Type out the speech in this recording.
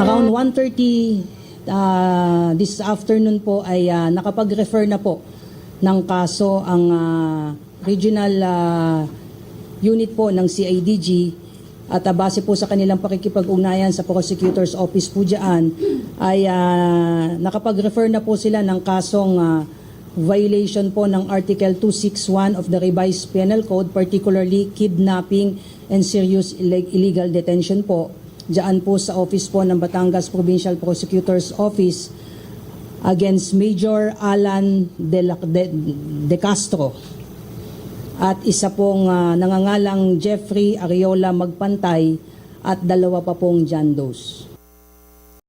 Around 1.30 uh, this afternoon po ay ah, nakapag-refer na po ng kaso ang ah, regional ah, unit po ng CIDG at ah, base po sa kanilang pakikipag-ugnayan sa prosecutor's office po dyan ay ah, nakapag-refer na po sila ng kasong ah, violation po ng Article 261 of the Revised Penal Code, particularly kidnapping and serious illeg- illegal detention po. Diyan po sa office po ng Batangas Provincial Prosecutor's Office against Major Alan De, La- De, De Castro at isa pong ah, nangangalang Jeffrey Ariola Magpantay at dalawa pa pong John Does.